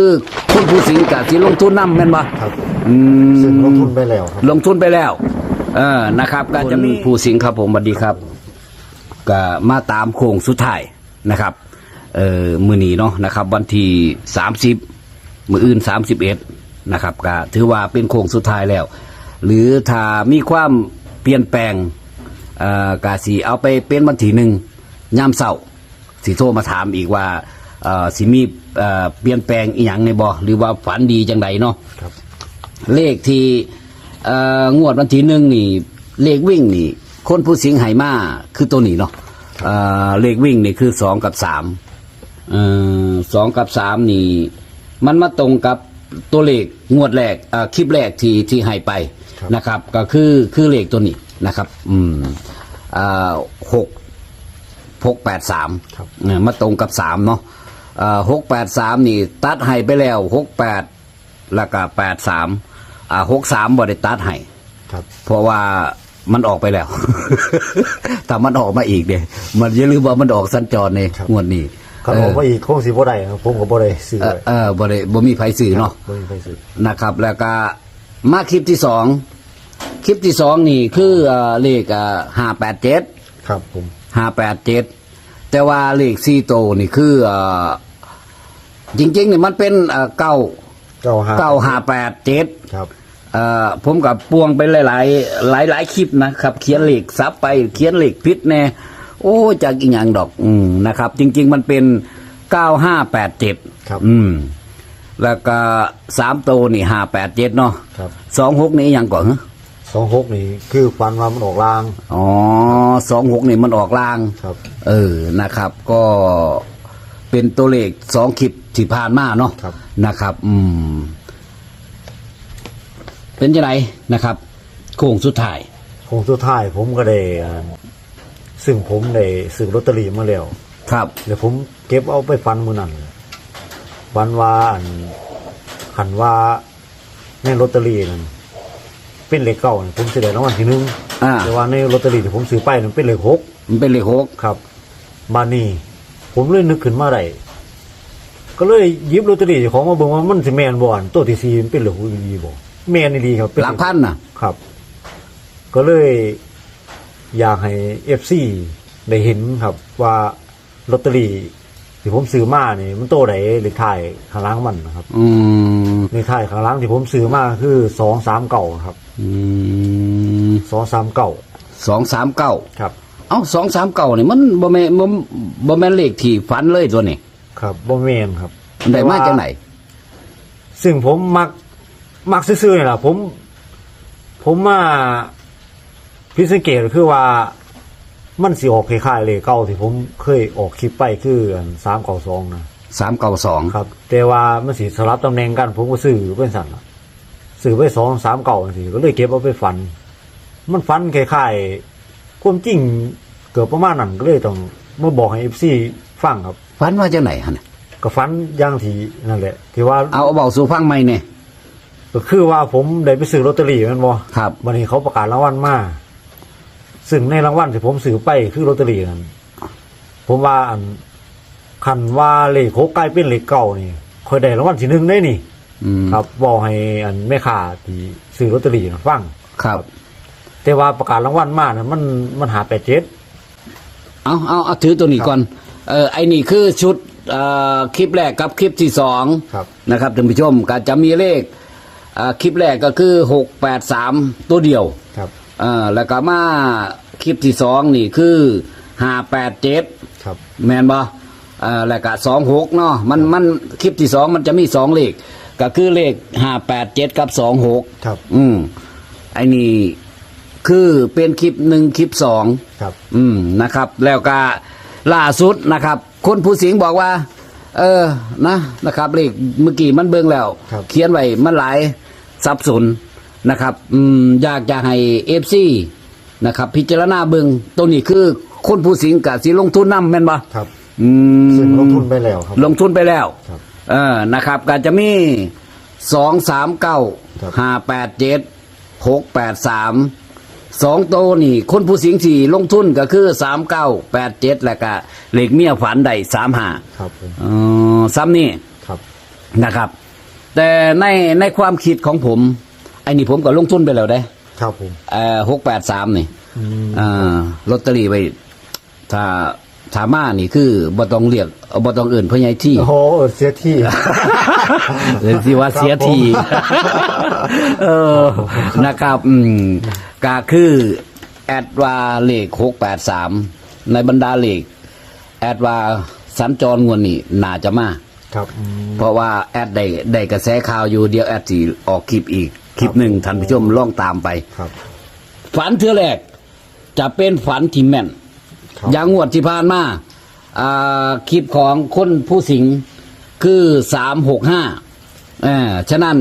คือคนผู้สิงกับที่ลงทุนนำแม่นบ่ครับอืมซึ่งลงทุนไปแล้วครับ ลงทุนไปแล้ว เออนะครับ ก็จะมีผู้สิงครับผมสวัสดีครับก็มาตามโค้งสุดท้ายนะครับ เอ่อมือนี้เนาะนะครับ วันที่สามสิบมืออื่นสามสิบเอ็ดนะครับก็ถือว่าเป็นโค้งสุดท้ายแล้ว หรือถ้ามีความเปลี่ยนแปลงเอ่อกาสีเอาไปเป็นวันที่หนึ่งยามเสาร์สีโทรมาถามอีกว่าเอ่อสิมีเอ่อเปลี่ยนแปลงอีหยังในบ่หรือว่าฝันดีจังใดเนาะครับ เลขที่เอ่องวดวันที่หนึ่งนี่ เลขวิ่งนี่ คนผู้สิงไหมาคือตัวนี้เนาะเอ่อเลขวิ่งนี่คือสองกับสามเอ่อสองกับสามนี่ มันมาตรงกับตัวเลขงวดแรกเอ่อคลิปแรกที่ที่ให้ไปครับ นะครับ ก็คือคือเลขตัวนี้นะครับ อืมเอ่อหกหกแปดสามครับเนี่ยมาตรงกับสามเนาะ หกแปดสามนี่ ตัดให้ไปแล้วหกแปดแล้วก็แปดสามอ่าหกสามบริตัดให้ครับ เพราะว่ามันออกไปแล้ว แต่มันออกมาอีกเด้มันอย่าลืมว่ามันออกสัญจรในครับงวดนี้ก็บอกว่าอีกโค้งสีบ่ได้ครับผมก็บ่ได้ซื้อเออเลยเออบ่ได้บ่มีไผซื้อเนาะบ่มีไปซื้อนะครับ แล้วก็มาคลิปที่สองคลิปที่สองนี่คือเอ่อเลขห้าแปดเจ็ดครับผมห้าแปดเจ็ดแต่ว่าเลขสี่โตวนี่คือเอ่อ จริงๆนี่มันเป็นเอ่อเก้าเก้าห้าเก้าห้าแปดเจ็ดครับ เอ่อผมกับปวงไปหลายๆหลายหลายๆคลิปนะครับ เขียนเลขซับไปเขียนเลขพิษแน่โอ้จากอีหยังดอกอืมนะครับ จริง ๆ มันเป็นเก้าห้าแปดเจ็ดครับ อืม แล้วก็สามโตวนี่ห้าแปดเจ็ดเนาะครับสองหกนี่อหยังก่อนฮะ สองหกนี่คือฟันว่ามันออกลาง อ๋อสองหกนี่มันออกลาง ครับ เออ นะครับ ก็ เป็นตัวเลขสองคลิปที่ผ่านมาเนาะครับ นะครับ อืม เป็นยังไงนะครับ โค้งสุดท้าย โค้งสุดท้ายผมก็ได้อ่าซึ่งผมได้ซื้อลอตเตอรี่มาแล้วครับ เดี๋ยวผมเก็บเอาไปฟันมือนั่นฟันว่าอันขันว่าในลอตเตอรี่นั่นเป็นเลขเก้านี่ผมซื้อได้รางวัลที่หนึ่งอ่า แต่ว่าในลอตเตอรี่ที่ผมซื้อไปนั้นเป็นเลขหกมันเป็นเลขหกครับ บานนี้ ผมเลยนึกขึ้นมาได้ก็เลยหยิบลอตเตอรี่เจ้าของมาเบิ่งว่ามันสิแมนบ่อนตัวที่สี่มันเป็นเลขหกอีหลีบ่แมนอีหลีครับเป็นหลักพันน่ะ ครับ ก็เลยอยากให้เอฟซีได้เห็นครับ ว่าลอตเตอรี่ที่ผมซื้อมานี่มันโตไหนเลขท้ายข้างหล่างมันนะครับ อืมเลขท้ายข้างหล่างที่ผมซื้อมาคือสองสามเก่าครับอืมสองสามเก่าสองสามเก้าครับ เอ้าสองสามเก้านี่มันบ่แม่นบ่บ่แม่นเลขที่ฝันเลยตัวนี้ครับบ่แมนครับได้มาจากไหน ซึ่งผมมัก มักซื่อๆนี่แหละผม ผมมาพิสังเกตคือว่า มันสิออกคล้ายๆเลยเก่าที่ผมเคยออกคลิปไปคือสามเก่าสองนะสามเก้าสองครับ แต่ว่ามันสิสลับตำแหน่งกัน ผมก็ซื้อเป็นสั่นล่ะซื้อไปสองสามเก่าสิก็เลยเก็บเอาไปฝัน มันฝันคล้ายๆ ความจริงเกือบประมาณนั้นก็เลยต้องมาบอกให้เอฟซีฟังครับฝันว่าจากไหนฮะเนี่ยก็ฝันอย่างที่นั่นแหละ ที่ว่าเอาเอาเบาสู่ฟังใหม่เนี่ยก็คือว่าผมได้ไปซื้อลอตเตอรี่แมันบ่ครับวันนี้เขาประกาศรางวัลมาซึ่งในรางวัลที่ผมซื้อไปคือลอตเตอรี่นั้นผมว่าอันคันว่าเลขโคกใกล้เป็นเลขเก่านี่คอยได้รางวัลที่หนึ่งได้นี่ อืมครับบอกให้อันแม่ค้าที่ซื้อลอตเตอรี่น่ะฟัง ครับ แต่ว่าประกาศรางวัลมานะมันมันหาแปดเจ็ดเอาเอาเอาถือตัวนี้ก่อน เออไอ้นี่คือชุดเอ่อคลิปแรกกับคลิปที่สองครับ นะครับท่านผู้ชมก็จะมีเลขเอ่อคลิปแรกก็คือหกแปดสามตัวเดียวครับ เอ่อแล้วก็มาคลิปที่สองนี่คือห้าแปดเจ็ด ครับ แมนบ่เอ่อแล้วก็สองหกเนาะมันมันคลิปที่สองมันจะมีสองเลข ก็คือเลขห้าแปดเจ็ดกับสองหกครับ อืมไอ้นี่ คือเป็นคลิปหนึ่งคลิปสองครับ อืมนะครับ แล้วก็ล่าสุดนะครับ คนผู้สิงห์บอกว่า เออนะนะครับเลขเมื่อกี้มันเบิ่งแล้ว ครับ เขียนไว้มันหลายสับสนนะครับ อืมอยากจะให้เอฟซีนะครับ พิจารณาเบิ่งตัวนี้คือคนผู้สิงห์กับสิลงทุนนํแม่นบ่ครับ อืม ซึ่งลงทุนไปแล้วครับ ลงทุนไปแล้ว ครับเออ นะครับ ก็จะมีสองสามเก้าครับ ห้าแปดเจ็ดหกแปดสาม สองโตวนี่ คนผู้สิงห์สี่ลงทุนก็คือสามเก้าแปดเจ็ดแล้วก็เหล็กเมียฝันได้สามห้าครับผมเออซ้ำนี่ครับนะครับ แต่ในในความคิดของผมไอ้นี่ผมก็ลงทุนไปแล้วได้ ครับผมเอ่อหกแปดสามนี่อืมอ่าลอตเตอรี่ไปถ้าถ้ามานี่คือบ่ต้องเรียกเอาบ่ต้องเอื่นพ่อใหญ่ที่ โอ้โหเออเสียที่ เรียกสิว่าเสียที เออ นะครับ อืม ก็คือแอดวาเลขหกแปดสามในบรรดาเลขแอดวาสัญจรงวนนี่น่าจะมาครับอืม เพราะว่าแอดได้ได้กระแสข่าวอยู่เดียวแอดสิออกคลิปอีก คลิปหนึ่งท่านผู้ชมล่องตามไป ครับ ฝันเทือแรกจะเป็นฝันที่แม่น ครับ อย่างงวดที่ผ่านมาอ่าคลิปของคนผู้สิงคือสามหกห้าอ่าฉะนั้น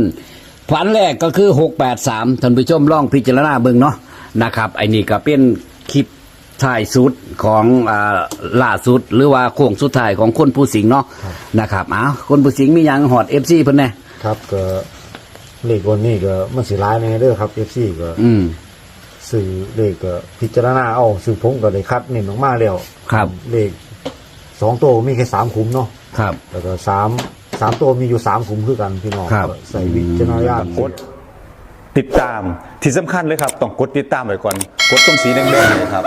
ฝันแรกก็คือหกแปดสามท่านผู้ชมล่องพิจารณาเบิ่งเนาะนะครับไอ้นี่ก็เป็นคลิปถ่ายสุดของอ่าล่าสุด หรือว่าโค้งสุดท้ายของคนผู้สิงเนาะนะครับอ้าวคนผู้สิงมีหยังหอดเอฟซีเพิ่นแน่ครับก็เลขวันนี้ก็มันสิร้ายแน่เด้อครับเอฟซีก็อืม สื่อเลขก็พิจารณาเอาสื่อผมก็ได้คัดเน้นออกมาแล้วครับ เลขสองตัวมีแค่สามขุมเนาะครับ แล้วก็สาม สามตัวมีอยู่สามขุมคือกันพี่น้องครับก็ใส่วิจารณญาณกดติดตามที่สำคัญเลยครับ ต้องกดติดตามไว้ก่อน กดตรงสีแดงๆเลยครับ